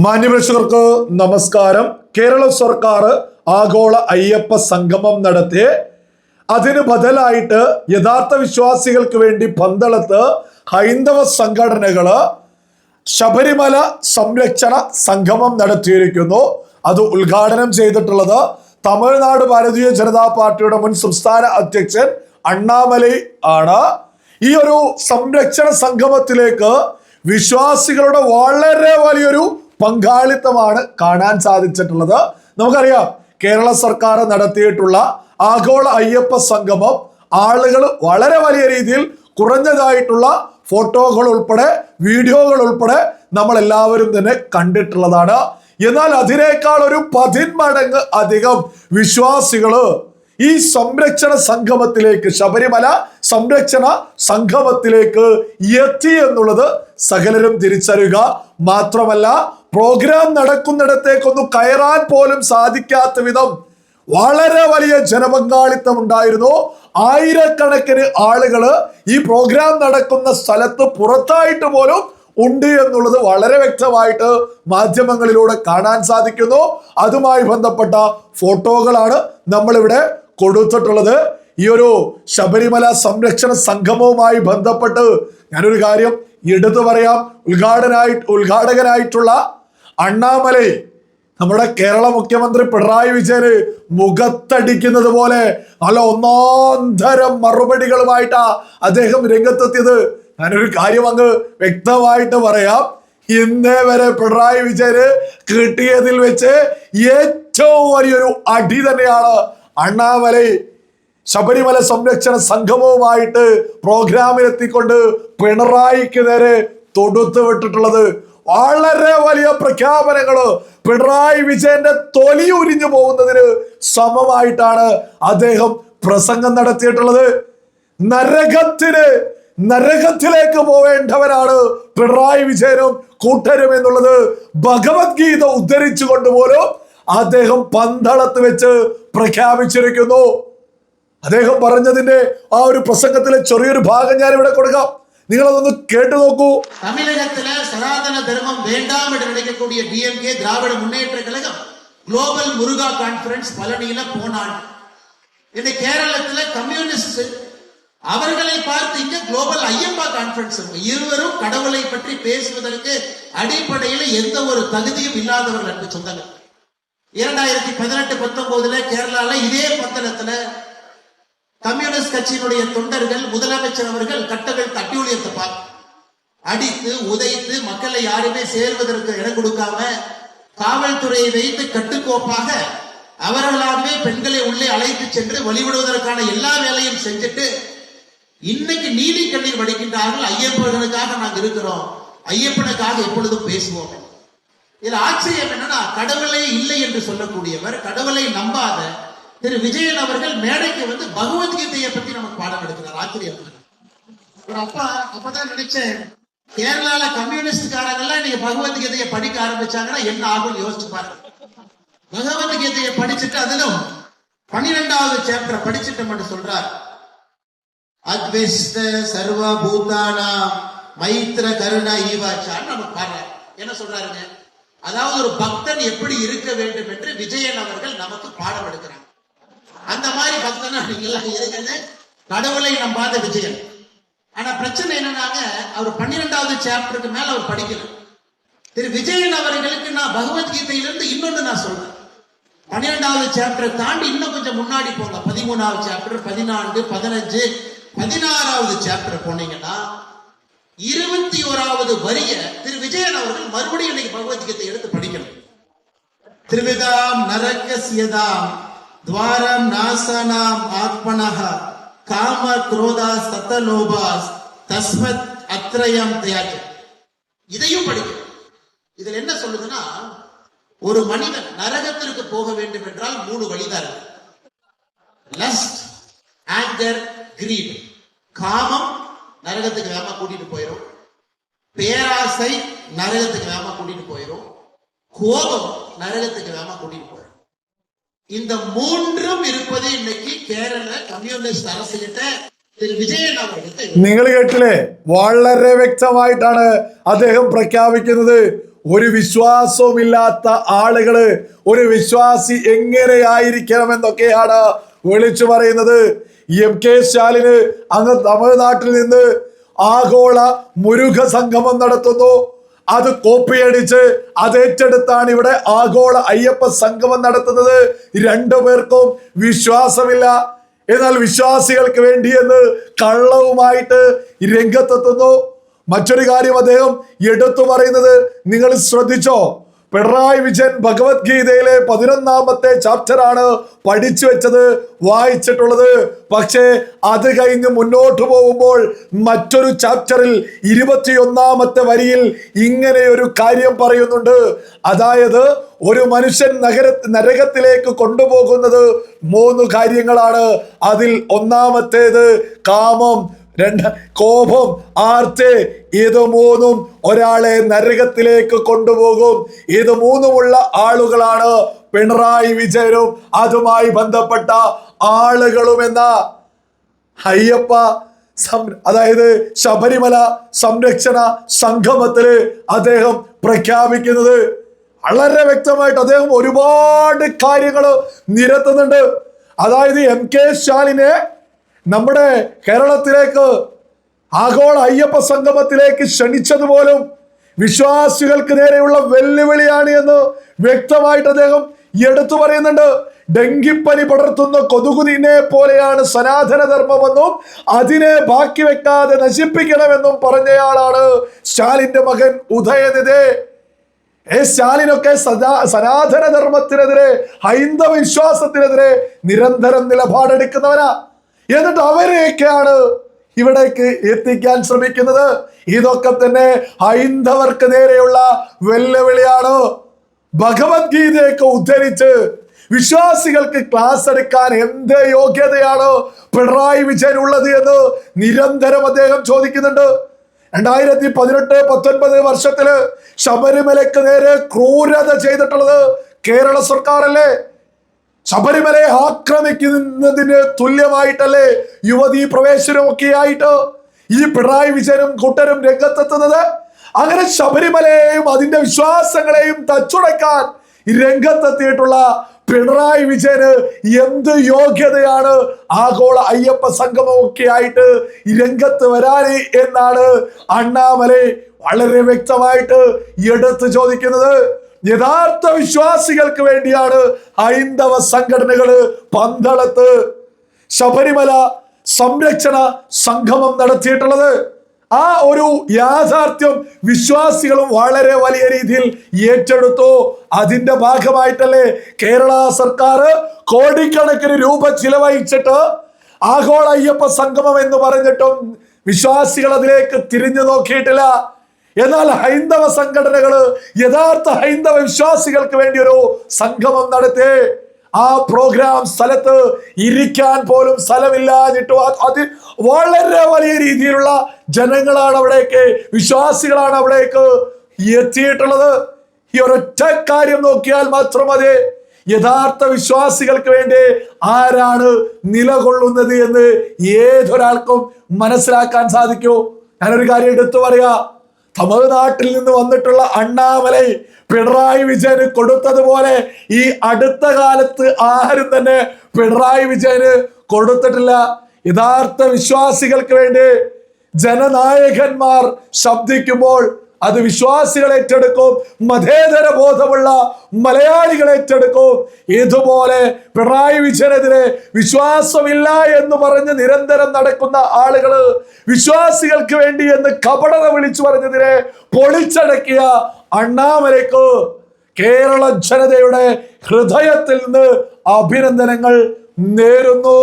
മാന്യപ്രേക്ഷകർക്ക് നമസ്കാരം. കേരള സർക്കാർ ആഗോള അയ്യപ്പ സംഗമം നടത്തി അതിന് ബദലായിട്ട് യഥാർത്ഥ വിശ്വാസികൾക്ക് വേണ്ടി പന്തളത്ത് ഹൈന്ദവ സംഘടനകൾ ശബരിമല സംരക്ഷണ സംഗമം നടത്തിയിരിക്കുന്നു. അത് ഉദ്ഘാടനം ചെയ്തിട്ടുള്ളത് തമിഴ്നാട് ഭാരതീയ ജനതാ പാർട്ടിയുടെ മുൻ സംസ്ഥാന അധ്യക്ഷൻ അണ്ണാമലൈ ആണ്. ഈ ഒരു സംരക്ഷണ സംഗമത്തിലേക്ക് വിശ്വാസികളുടെ വളരെ വലിയൊരു പങ്കാളിത്തമാണ് കാണാൻ സാധിച്ചിട്ടുള്ളത്. നമുക്കറിയാം കേരള സർക്കാർ നടത്തിയിട്ടുള്ള ആഗോള അയ്യപ്പ സംഗമം ആളുകൾ വളരെ വലിയ രീതിയിൽ കുറഞ്ഞതായിട്ടുള്ള ഫോട്ടോകൾ ഉൾപ്പെടെ വീഡിയോകൾ ഉൾപ്പെടെ നമ്മൾ എല്ലാവരും തന്നെ കണ്ടിട്ടുള്ളതാണ്. എന്നാൽ അതിനേക്കാൾ ഒരു പതിന്മടങ്ങ് അധികം വിശ്വാസികൾ ഈ സംരക്ഷണ സംഗമത്തിലേക്ക് ശബരിമല സംരക്ഷണ സംഗമത്തിലേക്ക് എത്തി എന്നുള്ളത് സകലരും തിരിച്ചറിയുക. മാത്രമല്ല പ്രോഗ്രാം നടക്കുന്നിടത്തേക്കൊന്ന് കയറാൻ പോലും സാധിക്കാത്ത വിധം വളരെ വലിയ ജനപങ്കാളിത്തം ഉണ്ടായിരുന്നു. ആയിരക്കണക്കിന് ആളുകൾ ഈ പ്രോഗ്രാം നടക്കുന്ന സ്ഥലത്ത് പുറത്തായിട്ട് പോലും ഉണ്ട് എന്നുള്ളത് വളരെ വ്യക്തമായിട്ട് മാധ്യമങ്ങളിലൂടെ കാണാൻ സാധിക്കുന്നു. അതുമായി ബന്ധപ്പെട്ട ഫോട്ടോകളാണ് നമ്മളിവിടെ കൊടുത്തിട്ടുള്ളത്. ഈ ഒരു ശബരിമല സംരക്ഷണ സംഗമവുമായി ബന്ധപ്പെട്ട് ഞാനൊരു കാര്യം എടുത്തു പറയാം. ഉദ്ഘാടനായി ഉദ്ഘാടകനായിട്ടുള്ള അണ്ണാമലൈ നമ്മുടെ കേരള മുഖ്യമന്ത്രി പിണറായി വിജയന് മുഖത്തടിക്കുന്നത് പോലെ നല്ല ഒന്നാന്തരം മറുപടികളുമായിട്ടാ അദ്ദേഹം രംഗത്തെത്തിയത്. ഞാനൊരു കാര്യം അങ്ങ് വ്യക്തമായിട്ട് പറയാം. ഇന്നേ വരെ പിണറായി വിജയന് കിട്ടിയതിൽ വെച്ച് ഏറ്റവും വലിയൊരു അടി തന്നെയാണ് അണ്ണാമലൈ. ശബരിമല സംരക്ഷണ സംഗമവുമായിട്ട് പ്രോഗ്രാമിലെത്തിക്കൊണ്ട് പിണറായിക്ക് നേരെ തൊടുത്തു വിട്ടിട്ടുള്ളത് വളരെ വലിയ പ്രഖ്യാപനങ്ങൾ പിണറായി വിജയന്റെ തൊലി ഉരിഞ്ഞു പോകുന്നതിന് സമമായിട്ടാണ് അദ്ദേഹം പ്രസംഗം നടത്തിയിട്ടുള്ളത്. നരകത്തിന് നരകത്തിലേക്ക് പോവേണ്ടവരാണ് പിണറായി വിജയനും കൂട്ടരും എന്നുള്ളത് ഭഗവത്ഗീത ഉദ്ധരിച്ചുകൊണ്ട് പോലും അദ്ദേഹം പന്തളത്ത് വെച്ച് പ്രഖ്യാപിച്ചിരിക്കുന്നു. അദ്ദേഹം പറഞ്ഞതിന്റെ ആ ഒരു പ്രസംഗത്തിലെ ചെറിയൊരു ഭാഗം ഞാൻ ഇവിടെ കൊടുക്കാം. നിങ്ങളതൊന്ന് കേട്ടു നോക്കൂ தமிழகத்துல சனாதன தர்மம் வேண்டாம் என்று நினைக்கக்கூடிய DMK Dravida Munnetra Kazhagam global Muruga conference பழனியில போனான் இந்த கேரளத்துல கம்யூனிஸ்ட் அவர்களை பார்த்து இங்க குளோபல் ஐயப்பா கான்ஃபரன்ஸ் இருக்கும். இருவரும் கடவுளை பற்றி பேசுவதற்கு அடிப்படையில் எந்த ஒரு தகுதியும் இல்லாதவர்கள் என்று சொந்தங்கள் இரண்டாயிரத்தி பதினெட்டு பத்தொன்பதுல கேரளால இதே பந்தளத்துல கம்யூனிஸ்ட் கட்சியினுடைய தொண்டர்கள் முதலமைச்சர் அவர்கள் கட்டங்கள் தட்டி உயர்த்தப்பார் அடித்து உதைத்து மக்களை யாருமே சேர்வதற்கு இடம் கொடுக்காம காவல்துறையை வைத்து கட்டுக்கோப்பாக அவர்களாகவே பெண்களை உள்ளே அழைத்து சென்று வழிவிடுவதற்கான எல்லா வேலையும் செஞ்சுட்டு இன்னைக்கு நீதி கண்ணீர் வடிக்கின்றார்கள். ஐயப்பனுக்காக நாங்கள் இருக்கிறோம். ஐயப்பனுக்காக எப்பொழுதும் பேசுவோம். இதில் ஆச்சரியம் என்னன்னா கடவுளே இல்லை என்று சொல்லக்கூடியவர் கடவுளை நம்பாத திரு விஜயன் அவர்கள் மேடைக்கு வந்து பகவத்கீதையை பத்தி நமக்கு பாடம் எடுக்கிறார். ஆச்சரியம் ஒரு அப்பா அப்பதான் நினைச்சேன் கேரளால கம்யூனிஸ்ட்காரங்கெல்லாம் நீங்க பகவத்கீதையை படிக்க ஆரம்பிச்சாங்கன்னா என்ன ஆகும் யோசிச்சு பாருங்க. பகவத்கீதையை படிச்சுட்டு அதிலும் பன்னிரெண்டாவது சாப்டர் படிச்சுட்டு மட்டும் சொல்றார். அத்வெஸ்த சர்வ பூதானா மைத்ர கருணா ஈவாச்சான்னு நம்ம பாடுறாரு. என்ன சொல்றாருங்க? அதாவது ஒரு பக்தன் எப்படி இருக்க வேண்டும் என்று விஜயன் அவர்கள் நமக்கு பாடம் எடுக்கிறாங்க எல்லாம் கடவுளை நம்பாத விஜயன். ஆனா பிரச்சனை என்னன்னாங்க அவர் பன்னிரெண்டாவது சாப்டருக்கு மேல அவர் படிக்கல. திரு விஜயன் அவர்களுக்கு நான் பகவத்கீதையிலிருந்து இன்னொன்னு நான் சொல்றேன். பன்னிரெண்டாவது சாப்டரை தாண்டி இன்னும் கொஞ்சம் முன்னாடி போங்க. பதிமூணாவது சாப்டர் பதினான்கு பதினஞ்சு பதினாறாவது சாப்டர் போனீங்கன்னா இருபத்தி ஓராவது வரிய திரு விஜயன் அவர்கள் மறுபடியும் இன்னைக்கு பகவத்கீதை எடுத்து படிக்கணும். திருவிதாம் நரகசியதாம். துவாரம் நாசனாம் ஆத்மனக காம குரோதா சத்தலோபாஸ் தஸ்மத் அத்ரயம் தியாஜ. இதையும் படிக்கும் இதுல என்ன சொல்லுதுன்னா ஒரு மனிதன் நரகத்திற்கு போக வேண்டும் என்றால் மூணு வழிதான் லஸ்ட் ஆங்கர் கிரீட் காமம் நரகத்துக்கு வேகமா கூட்டிட்டு போயிடும் பேராசை நரகத்துக்கு வேகமா கூட்டிட்டு போயிடும் கோபம் நரகத்துக்கு வேகமா கூட்டிட்டு போயிடும் இந்த மூன்றும் இருப்பது இன்னைக்கு கேரள கம்யூனிஸ்ட் அரசு கிட்ட திரு விஜயன் அவர்களுக்கு നിങ്ങൾ കേട്ടില്ലേ വളരെ വ്യക്തമായിട്ടാണ് അദ്ദേഹം പ്രഖ്യാപിക്കുന്നത് ഒരു വിശ്വാസവുമില്ലാത്ത ആളുകള് ഒരു വിശ്വാസി എങ്ങനെയായിരിക്കണമെന്നൊക്കെയാണ് വിളിച്ചു പറയുന്നത് എം കെ സ്റ്റാലിന് അങ്ങ് തമിഴ്നാട്ടിൽ നിന്ന് ആഗോള മുരുക സംഗമം നടത്തുന്നു അത് കോപ്പിയടിച്ച് അത് ഏറ്റെടുത്താണ് ഇവിടെ ആഗോള അയ്യപ്പ സംഗമം നടത്തുന്നത്. രണ്ടു പേർക്കും വിശ്വാസമില്ല. എന്നാൽ വിശ്വാസികൾക്ക് വേണ്ടി എന്ന് കള്ളവുമായിട്ട് രംഗത്തെത്തുന്നു. മറ്റൊരു കാര്യം അദ്ദേഹം എടുത്തു പറയുന്നത് നിങ്ങൾ ശ്രദ്ധിച്ചോ? പിണറായി വിജയൻ ഭഗവത്ഗീതയിലെ പതിനൊന്നാമത്തെ ചാപ്റ്ററാണ് പഠിച്ചു വെച്ചത് വായിച്ചിട്ടുള്ളത്. പക്ഷേ അത് കഴിഞ്ഞ് മുന്നോട്ട് പോകുമ്പോൾ മറ്റൊരു ചാപ്റ്ററിൽ ഇരുപത്തിയൊന്നാമത്തെ വരിയിൽ ഇങ്ങനെ ഒരു കാര്യം പറയുന്നുണ്ട്. അതായത് ഒരു മനുഷ്യൻ നഗര നരകത്തിലേക്ക് കൊണ്ടുപോകുന്നത് മൂന്ന് കാര്യങ്ങളാണ്. അതിൽ ഒന്നാമത്തേത് കാമം രണ്ട് കോപം ആർത്ത് ഇത് മൂന്നും ഒരാളെ നരകത്തിലേക്ക് കൊണ്ടുപോകും. ഇത് മൂന്നുമുള്ള ആളുകളാണ് പിണറായി വിജയനും അതുമായി ബന്ധപ്പെട്ട ആളുകളും എന്ന അയ്യപ്പ അതായത് ശബരിമല സംരക്ഷണ സംഗമത്തിൽ അദ്ദേഹം പ്രഖ്യാപിക്കുന്നത്. വളരെ വ്യക്തമായിട്ട് അദ്ദേഹം ഒരുപാട് കാര്യങ്ങൾ നിരത്തുന്നുണ്ട്. അതായത് എം കെ സ്റ്റാലിനെ നമ്മുടെ കേരളത്തിലേക്ക് ആഗോള അയ്യപ്പ സംഗമത്തിലേക്ക് ക്ഷണിച്ചതുപോലും വിശ്വാസികൾക്ക് നേരെയുള്ള വെല്ലുവിളിയാണ് എന്ന് വ്യക്തമായിട്ട് അദ്ദേഹം എടുത്തു പറയുന്നുണ്ട്. ഡെങ്കിപ്പനി പടർത്തുന്ന കൊതുകുതിനെ പോലെയാണ് സനാതന ധർമ്മമെന്നും അതിനെ ബാക്കി വെക്കാതെ നശിപ്പിക്കണമെന്നും പറഞ്ഞയാളാണ് സ്റ്റാലിന്റെ മകൻ ഉദയനിതേ ഏ സ്റ്റാലിനൊക്കെ സദാ സനാതന ധർമ്മത്തിനെതിരെ ഹൈന്ദവ വിശ്വാസത്തിനെതിരെ നിരന്തരം നിലപാടെടുക്കുന്നവനാ. എന്നിട്ട് അവരെയൊക്കെയാണ് ഇവിടേക്ക് എത്തിക്കാൻ ശ്രമിക്കുന്നത്. ഇതൊക്കെ തന്നെ ഹൈന്ദവർക്ക് നേരെയുള്ള വെല്ലുവിളിയാണ്. ഭഗവത്ഗീതയൊക്കെ ഉദ്ധരിച്ച് വിശ്വാസികൾക്ക് ക്ലാസ് എടുക്കാൻ എന്ത് യോഗ്യതയാണ് പിണറായി വിജയൻ ഉള്ളത് എന്ന് നിരന്തരം അദ്ദേഹം ചോദിക്കുന്നുണ്ട്. രണ്ടായിരത്തി പതിനെട്ട് പത്തൊൻപത് വർഷത്തിൽ ശബരിമലക്ക് നേരെ ക്രൂരത ചെയ്തിട്ടുള്ളത് കേരള സർക്കാരല്ലേ? ശബരിമലയെ ആക്രമിക്കുന്നതിന് തുല്യമായിട്ടല്ലേ യുവതീ പ്രവേശനമൊക്കെ ആയിട്ട് ഈ പിണറായി വിജയനും കൂട്ടരും രംഗത്തെത്തുന്നത്? അങ്ങനെ ശബരിമലയെയും അതിന്റെ വിശ്വാസങ്ങളെയും തച്ചുടക്കാൻ രംഗത്തെത്തിയിട്ടുള്ള പിണറായി വിജയന് എന്ത് യോഗ്യതയാണ്? ആഗോള അയ്യപ്പ സംഗമമൊക്കെ ആയിട്ട് രംഗത്ത് വരാൻ എന്നാണ് അണ്ണാമലൈ വളരെ വ്യക്തമായിട്ട് എടുത്തു ചോദിക്കുന്നത്. യഥാർത്ഥ വിശ്വാസികൾക്ക് വേണ്ടിയാണ് ഹൈന്ദവ സംഘടനകൾ പന്തളത്ത് ശബരിമല സംരക്ഷണ സംഗമം നടത്തിയിട്ടുള്ളത്. ആ ഒരു യാഥാർത്ഥ്യം വിശ്വാസികളും വളരെ വലിയ രീതിയിൽ ഏറ്റെടുത്തു. അതിന്റെ ഭാഗമായിട്ടല്ലേ കേരള സർക്കാർ കോടിക്കണക്കിന് രൂപ ചിലവഴിച്ചിട്ട് ആഗോള അയ്യപ്പ സംഗമം എന്ന് പറഞ്ഞിട്ടും വിശ്വാസികൾ അതിലേക്ക് തിരിഞ്ഞു നോക്കിയിട്ടില്ല. എന്നാൽ ഹൈന്ദവ സംഘടനകൾ യഥാർത്ഥ ഹൈന്ദവ വിശ്വാസികൾക്ക് വേണ്ടി ഒരു സംഗമം നടത്തി. ആ പ്രോഗ്രാം സ്ഥലത്ത് ഇരിക്കാൻ പോലും സ്ഥലമില്ലാതിട്ട് അത് വളരെ വലിയ രീതിയിലുള്ള ജനങ്ങളാണ് അവിടേക്ക് വിശ്വാസികളാണ് അവിടേക്ക് എത്തിയിട്ടുള്ളത്. ഈ ഒരൊറ്റ കാര്യം നോക്കിയാൽ മാത്രം മതി. യഥാർത്ഥ വിശ്വാസികൾക്ക് വേണ്ടി ആരാണ് നിലകൊള്ളുന്നത് എന്ന് ഏതൊരാൾക്കും മനസ്സിലാക്കാൻ സാധിക്കൂ. ഞാനൊരു കാര്യം എടുത്തു പറയാ. തമിഴ്നാട്ടിൽ നിന്ന് വന്നിട്ടുള്ള അണ്ണാമലൈ പിണറായി വിജയന് കൊടുത്തതുപോലെ ഈ അടുത്ത കാലത്ത് ആരും തന്നെ പിണറായി വിജയന് കൊടുത്തിട്ടില്ല. യഥാർത്ഥ വിശ്വാസികൾക്ക് വേണ്ടി ജനനായകന്മാർ ശബ്ദിക്കുമ്പോൾ അത് വിശ്വാസികൾ ഏറ്റെടുക്കും മതേതര ബോധമുള്ള മലയാളികൾ ഏറ്റെടുക്കും. ഇതുപോലെ പിണറായി വിജയനെതിരെ വിശ്വാസമില്ല എന്ന് പറഞ്ഞ് നിരന്തരം നടക്കുന്ന ആളുകൾ വിശ്വാസികൾക്ക് വേണ്ടി എന്ന് കപടത വിളിച്ചു പറഞ്ഞതിനെ പൊളിച്ചടക്കിയ അണ്ണാമലയ്ക്ക് കേരള ജനതയുടെ ഹൃദയത്തിൽ നിന്ന് അഭിനന്ദനങ്ങൾ നേരുന്നു.